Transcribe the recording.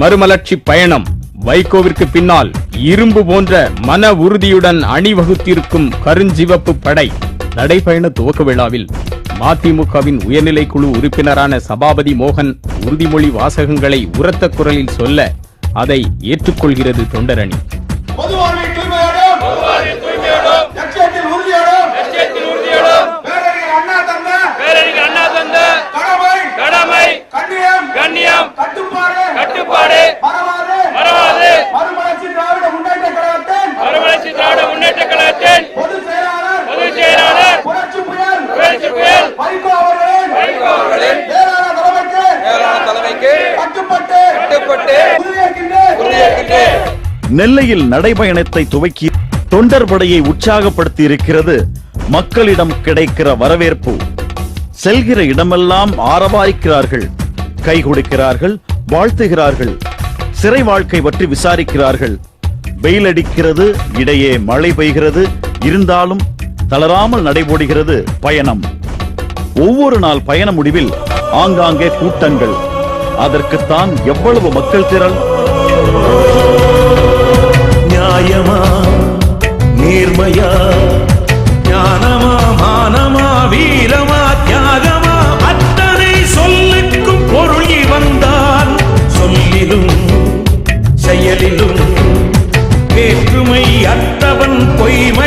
மறுமலர்ச்சி பயணம் வைகோவிற்கு பின்னால் இரும்பு போன்ற மன உறுதியுடன் அணிவகுத்திருக்கும் கருஞ்சிவப்பு படை நடைபயண துவக்க விழாவில் மதிமுகவின் உயர்நிலை குழு உறுப்பினரான சபாபதி மோகன் உறுதிமொழி வாசகங்களை உரத்த குரலில் சொல்ல அதை ஏற்றுக்கொள்கிறது தொண்டரணி. நெல்லையில் நடைபயணத்தை துவக்கி தொண்டர்படையை உற்சாகப்படுத்தி இருக்கிறது மக்களிடம் கிடைக்கிற வரவேற்பு. செல்கிற இடமெல்லாம் ஆரவாரிக்கிறார்கள் கை கொடுக்கிறார்கள் வாழ்த்துகிறார்கள் சிறை வாழ்க்கை பற்றி விசாரிக்கிறார்கள். வெயில் அடிக்கிறது இடையே மழை பெய்கிறது இருந்தாலும் தளராமல் நடைபோடுகிறது பயணம். ஒவ்வொரு நாள் பயண முடிவில் ஆங்காங்கே கூட்டங்கள். அதற்குத்தான் எவ்வளவு மக்கள் திரள்? நேர்மையா ஞானமா மானமா வீரமா தியாகமா? அத்தனை சொல்லுக்கும் பொருள் வந்தான் சொல்லிலும் செயலிலும் வேற்றுமை அத்தவன் பொய்மையை